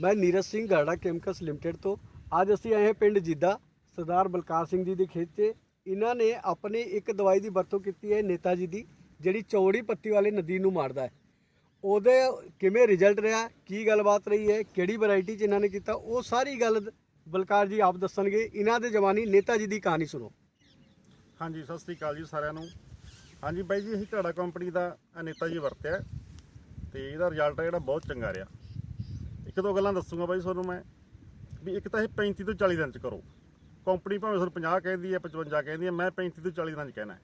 ਮੈਂ ਨੀਰਜ ਸਿੰਘ ਗਾੜਾ chemicals limited ਤੋਂ। ਅੱਜ ਅਸੀਂ ਆਏ ਹਾਂ ਪਿੰਡ ਜੀਦਾ, ਸਰਦਾਰ ਬਲਕਾਰ ਸਿੰਘ ਜੀ ਦੇ ਖੇਤ 'ਚ। ਇਹਨਾਂ ਨੇ ਆਪਣੀ ਇੱਕ ਦਵਾਈ ਦੀ ਵਰਤੋਂ ਕੀਤੀ ਹੈ ਨੇਤਾ ਜੀ ਦੀ, ਜਿਹੜੀ ਚੌੜੀ ਪੱਤੀ ਵਾਲੇ ਨਦੀ ਨੂੰ ਮਾਰਦਾ ਹੈ। ਉਹਦੇ ਕਿਵੇਂ ਰਿਜ਼ਲਟ ਰਿਹਾ, ਕੀ ਗੱਲਬਾਤ ਰਹੀ ਹੈ, ਕਿਹੜੀ ਵੈਰਾਈਟੀ 'ਚ ਇਹਨਾਂ ਨੇ ਕੀਤਾ, ਉਹ ਸਾਰੀ ਗੱਲ ਬਲਕਾਰ ਜੀ ਆਪ ਦੱਸਣਗੇ। ਇਹਨਾਂ ਦੇ ਜਵਾਨੀ ਨੇਤਾ ਜੀ ਦੀ ਕਹਾਣੀ ਸੁਣੋ। ਹਾਂਜੀ, ਸਤਿ ਸ੍ਰੀ ਅਕਾਲ ਜੀ ਸਾਰਿਆਂ ਨੂੰ। ਹਾਂਜੀ ਬਾਈ ਜੀ, ਅਸੀਂ ਘੜਾ ਕੰਪਨੀ ਦਾ ਨੇਤਾ ਜੀ ਵਰਤਿਆ ਹੈ ਤੇ ਇਹਦਾ ਰਿਜ਼ਲਟ ਜਿਹੜਾ ਬਹੁਤ ਚੰਗਾ ਰਿਹਾ। ਇੱਕ ਦੋ ਗੱਲਾਂ ਦੱਸੂਗਾ ਬਾਈ ਤੁਹਾਨੂੰ ਮੈਂ, ਵੀ ਇੱਕ ਤਾਂ ਇਹ 35 ਤੋਂ 40 ਦਿਨ ਚ ਕਰੋ। ਕੰਪਨੀ ਭਾਵੇਂ ਤੁਹਾਨੂੰ 50 ਕਹਿੰਦੀ ਹੈ 55 ਕਹਿੰਦੀ ਹੈ, ਮੈਂ 35 ਤੋਂ 40 ਦਿਨ ਚ ਕਹਿਣਾ ਹੈ।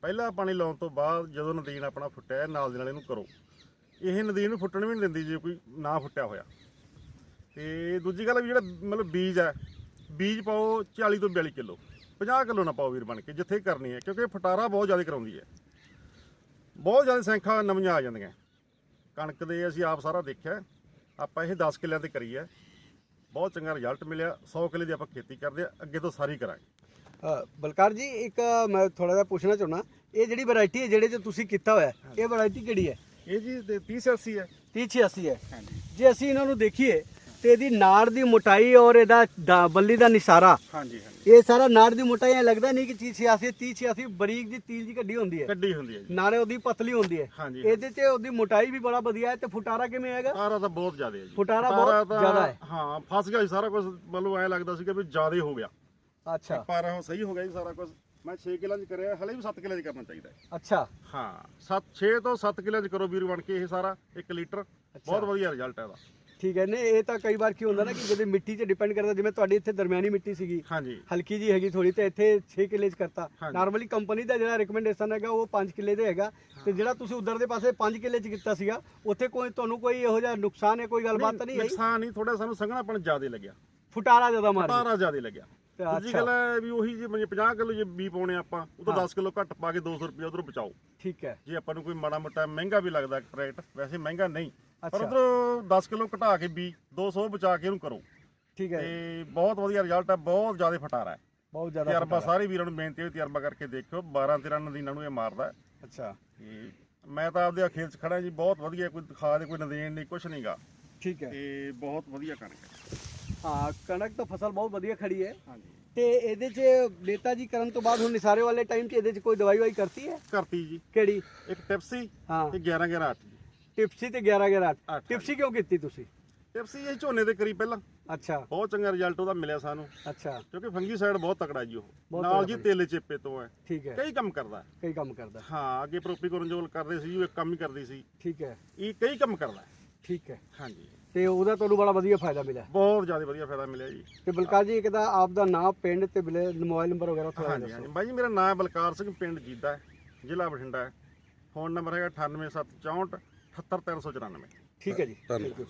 ਪਹਿਲਾ ਪਾਣੀ ਲਾਉਣ ਤੋਂ ਬਾਅਦ ਜਦੋਂ ਨਦੀਨ ਆਪਣਾ ਫੁੱਟਿਆ, ਨਾਲ ਦੇ ਨਾਲ ਇਹਨੂੰ ਕਰੋ। ਇਹ ਨਦੀਨ ਨੂੰ ਫੁੱਟਣ ਵੀ ਨਹੀਂ ਦਿੰਦੀ ਜੇ ਕੋਈ ਨਾ ਫੁੱਟਿਆ ਹੋਇਆ। ਤੇ ਦੂਜੀ ਗੱਲ ਵੀ ਜਿਹੜਾ ਮਤਲਬ ਬੀਜ ਹੈ, ਬੀਜ ਪਾਓ 40 ਤੋਂ 42 ਕਿਲੋ। 50 ਕਿਲੋ ਨਾ ਪਾਓ ਵੀਰ ਬਣ ਕੇ, ਜਿੱਥੇ ਕਰਨੀ ਹੈ, ਕਿਉਂਕਿ ਫਟਾਰਾ ਬਹੁਤ ਜ਼ਿਆਦਾ ਕਰਾਉਂਦੀ ਹੈ। ਬਹੁਤ ਜ਼ਿਆਦਾ ਸੈਂਖਾਂ ਨਵੀਆਂ ਆ ਜਾਂਦੀਆਂ। ਕਣਕ ਦੇ ਅਸੀਂ ਆਪ ਸਾਰਾ ਦੇਖਿਆ। ਆਪਾਂ ਇਹ 10 ਕਿੱਲਿਆਂ ਤੇ ਕਰੀ ਹੈ। ਬਹੁਤ ਚੰਗਾ ਰਿਜ਼ਲਟ ਮਿਲਿਆ। 100 ਕਿੱਲੇ ਦੀ ਆਪਾਂ ਖੇਤੀ ਕਰਦੇ ਆ ਅੱਗੇ ਤੋਂ ਸਾਰੀ ਕਰਾਂਗੇ। ਬਲਕਾਰ ਜੀ ਇੱਕ ਮੈਂ ਥੋੜਾ ਜਿਹਾ ਪੁੱਛਣਾ ਚਾਹੁੰਦਾ। ਇਹ ਜਿਹੜੀ ਵੈਰਾਈਟੀ ਹੈ ਜਿਹੜੇ 'ਚ ਤੁਸੀਂ ਕੀਤਾ ਹੋਇਆ ਇਹ ਵੈਰਾਈਟੀ ਕਿਹੜੀ ਹੈ? ਇਹ ਜੀ 3080 ਹੈ। 3086 ਹੈ। ਜੇ ਅਸੀਂ ਇਹਨਾਂ ਨੂੰ ਦੇਖੀਏ ਤੇ ਇਹਦੀ ਨਾੜ ਦੀ ਮੋਟਾਈ ਔਰ ਇਹਦਾ ਦਾ- ਬੱਲੀ ਦਾ ਨਿਸ਼ਾਰਾ। ਹਾਂਜੀ ਹਾਂਜੀ। ਇਹ ਸਾਰਾ ਨਾੜ ਦੀ ਮੋਟਾਈ ਐ ਲੱਗਦਾ ਨਹੀਂ ਕਿ 3086 3086 ਬਰੀਕ ਦੀ ਤੀਲ ਜੀ ਕੱਢੀ ਹੁੰਦੀ ਹੈ ਕੱਢੀ ਹੁੰਦੀ ਹੈ ਜੀ। ਨਾਲੇ ਉਹਦੀ ਪਤਲੀ ਹੁੰਦੀ ਹੈ ਹਾਂਜੀ ਇਹਦੇ ਤੇ ਉਹਦੀ ਮੋਟਾਈ ਵੀ ਬੜਾ ਵਧੀਆ ਹੈ ਤੇ ਫੁਟਾਰਾ ਕਿਵੇਂ ਹੈਗਾ? ਫੁਟਾਰਾ ਤਾਂ ਬਹੁਤ ਜ਼ਿਆਦਾ ਹੈ ਜੀ। ਫੁਟਾਰਾ ਬਹੁਤ ਤਾਂ- ਜ਼ਿਆਦਾ ਹੈ। ਹਾਂ ਫਸ ਗਿਆ ਜੀ ਸਾਰਾ ਕੁਝ ਮਤਲਬ ਐ ਲੱਗਦਾ ਸੀਗਾ ਵੀ ਜ਼ਿਆਦਾ ਹੋ ਗਿਆ। ਅੱਛਾ। ਪਰ ਉਹ ਸਹੀ ਹੋ ਗਿਆ ਜੀ ਸਾਰਾ ਕੁਝ ਮੈਂ 6 ਕਿੱਲਿਆਂ 'ਚ ਕਰਿਆ ਹਲੇ ਵੀ 7 ਕਿੱਲਿਆਂ 'ਚ ਕਰਨਾ ਚਾਹੀਦਾ ਹੈ ਅੱਛਾ। ਹਾਂ 7 6 ਤੋਂ 7 ਕਿੱਲਿਆਂ 'ਚ ਕਰੋ ਵੀਰ ਬਣ ਕੇ ਇਹ ਸਾਰਾ 1 ਲੀਟਰ। ਬਹੁਤ ਵਧੀਆ ਰਿਜ਼ਲਟ ਹੈ ਇਹਦਾ। ਠੀਕ ਹੈ ਨੇ ਇਹ ਤਾਂ ਕਈ ਵਾਰ ਕੀ ਹੁੰਦਾ ਨਾ ਕਿ ਜਦੋਂ ਮਿੱਟੀ 'ਤੇ ਡਿਪੈਂਡ ਕਰਦਾ ਜਿਵੇਂ ਤੁਹਾਡੀ ਇੱਥੇ ਦਰਮਿਆਨੀ ਮਿੱਟੀ ਸੀਗੀ ਹਾਂਜੀ। ਹਲਕੀ ਜੀ ਹੈਗੀ ਥੋੜੀ ਤੇ ਇੱਥੇ 6 ਕਿੱਲੇ 'ਚ ਕਰਤਾ। ਨਾਰਮਲੀ ਕੰਪਨੀ ਦਾ ਜਿਹੜਾ ਰეკਮੈਂਡੇਸ਼ਨ ਹੈਗਾ ਉਹ 5 ਕਿੱਲੇ ਦੇ ਹੈਗਾ। ਤੇ ਜਿਹੜਾ ਤੁਸੀਂ ਉਧਰ ਦੇ ਪਾਸੇ 5 ਕਿੱਲੇ 'ਚ ਕੀਤਾ ਸੀਗਾ ਉੱਥੇ ਕੋਈ ਤੁਹਾਨੂੰ ਕੋਈ ਇਹੋ ਜਿਹਾ ਨੁਕਸਾਨ ਹੈ ਕੋਈ ਗੱਲਬਾਤ ਨਹੀਂ ਆਈ? ਨੁਕਸਾਨ ਨਹੀਂ ਥੋੜਾ ਸਾਨੂੰ ਸੰਘਣਾਪਣ ਜ਼ਿਆਦਾ ਲੱਗਿਆ। ਫੁਟਾਰਾ ਜ਼ਿਆਦਾ ਮਾਰੀ ਤਾਰਾ ਜ਼ਿਆਦਾ ਲੱਗਿਆ। ਦੂਜੀ ਗੱਲ ਹੈ ਵੀ ਉਹੀ ਜੇ 50 ਕਿਲੋ ਜੇ ਬੀ ਪਾਉਣੇ ਆਪਾਂ ਉਹ ਤੋਂ ਹਾਂ। 10 ਕਿਲੋ ਘੱਟ ਪਾ ਕੇ 200 ਰੁਪਏ ਉਧਰੋਂ ਬਚਾਓ। ਠੀਕ ਹੈ। ਜੇ ਆਪਾਂ ਨੂੰ ਕੋਈ ਮਾੜਾ ਮੋਟਾ ਮਹਿੰਗਾ ਵੀ ਲੱਗਦਾ ਟਰੈਕਟ ਵੈਸੇ ਮਹਿੰਗਾ ਨਹੀਂ। ਪਰ। ਉਧਰੋਂ 10 ਕਿਲੋ ਘਟਾ ਕੇ ਬੀ 200 ਬਚਾ ਕੇ ਇਹਨੂੰ ਕਰੋ। ਠੀਕ ਹੈ ਤੇ ਬਹੁਤ ਵਧੀਆ ਰਿਜ਼ਲਟ ਹੈ ਬਹੁਤ ਜ਼ਿਆਦਾ ਫਟਾਰਾ ਹੈ। ਬਹੁਤ ਜ਼ਿਆਦਾ ਤਜਰਬਾ। ਸਾਰੇ ਵੀਰਾਂ ਨੂੰ ਬੇਨਤੀ ਹੈ ਤਜਰਬਾ ਕਰਕੇ ਦੇਖਿਓ 12 13 ਨਦੀਨਾਂ ਨੂੰ ਇਹ ਮਾਰਦਾ। ਅੱਛਾ। ਮੈਂ ਤਾਂ ਆਪਦੇ ਖੇਤ 'ਚ ਖੜਾ ਜੀ ਬਹੁਤ ਵਧੀਆ ਕੋਈ ਦਿਖਾ ਦੇ ਕੋਈ ਨਦੀਨ ਨਹੀਂ ਕੁਛ ਨਹੀਂਗਾ ਠੀਕ ਹੈ। ਤੇ ਬਹੁਤ ਵਧੀਆ ਕਣਕ ਹੈ। ਹਾਂ ਕਣਕ ਤਾਂ ਫਸਲ ਬਹੁਤ ਵਧੀਆ ਖੜੀ ਹੈ। ਹਾਂਜੀ। ਤੇ ਇਹਦੇ 'ਚ ਨੇਤਾ ਜੀ ਕਰਨ ਤੋਂ ਬਾਅਦ ਹੁਣ ਨਿਸਾਰੇ ਵਾਲੇ ਟਾਈਮ 'ਚ ਇਹਦੇ 'ਚ ਕੋਈ ਦਵਾਈ ਵਾਈ ਕਰਤੀ ਹੈ? ਕਰਤੀ ਜੀ। ਕਿਹੜੀ? ਇੱਕ ਟਿਪਸੀ ਹਾਂ। ਤੇ 11 11 8 ਜੀ ਟਿਪਸੀ ਤੇ 11 11 ਅੱਠ, ਟਿਪਸੀ ਕਿਉਂ ਕੀਤੀ ਤੁਸੀਂ? ਟਿਪਸੀ ਇਹ ਝੋਨੇ ਤੇ ਕਰੀ ਪਹਿਲਾਂ। ਅੱਛਾ। ਬਹੁਤ ਚੰਗਾ ਰਿਜ਼ਲਟ ਉਹਦਾ ਮਿਲਿਆ ਸਾਨੂੰ। ਅੱਛਾ। ਕਿਉਂਕਿ ਫੰਗੀ ਸਾਈਡ ਬਹੁਤ ਤਕੜਾ ਜੀ ਉਹ। ਬਹੁਤ ਨਾਲ ਤਕੜਾ ਜੀ ਤੇਲੇ ਚੇਪੇ ਤੋਂ ਹੈ। ਠੀਕ ਹੈ। ਕਈ ਕੰਮ ਕਰਦਾ। ਹੈ। ਕਈ ਕੰਮ ਕਰਦਾ। ਹਾਂ ਅੱਗੇ ਪ੍ਰੋਪੀਕੋਰਨਜੋਲ ਕਰਦੇ ਸੀ ਉਹ ਇੱਕ ਕੰਮ ਹੀ ਕਰਦੀ ਸੀ। ਠੀਕ ਹੈ। ਇਹ ਕਈ ਕੰਮ ਕਰਦਾ। ਹੈ। ਠੀਕ ਹੈ। ਹਾਂਜੀ। ਤੇ ਉਹਦਾ ਤੁਹਾਨੂੰ ਬੜਾ ਵਧੀਆ ਫਾਇਦਾ ਮਿਲਿਆ। ਬਹੁਤ ਜ਼ਿਆਦਾ ਵਧੀਆ ਫਾਇਦਾ ਮਿਲਿਆ ਜੀ। ਤੇ ਬਲਕਾਰ ਜੀ ਇੱਕ ਤਾਂ ਆਪ ਦਾ ਨਾਮ ਪਿੰਡ ਤੇ ਮੋਬਾਈਲ ਨੰਬਰ ਵਗੈਰਾ ਥੋੜਾ ਹਾਂਜੀ ਹਾਂਜੀ। ਬਾਈ ਜੀ ਮੇਰਾ ਨਾਮ ਬਲਕਾਰ ਸਿੰਘ ਪਿੰਡ ਜੀਦਾ ਹੈ ਜ਼ਿਲ੍ਹਾ ਬਠਿੰਡਾ ਹੈ। ਫੋਨ ਨੰਬਰ ਹੈਗਾ 98764 78394 ਠੀਕ ਹੈ ਜੀ। ਯੂ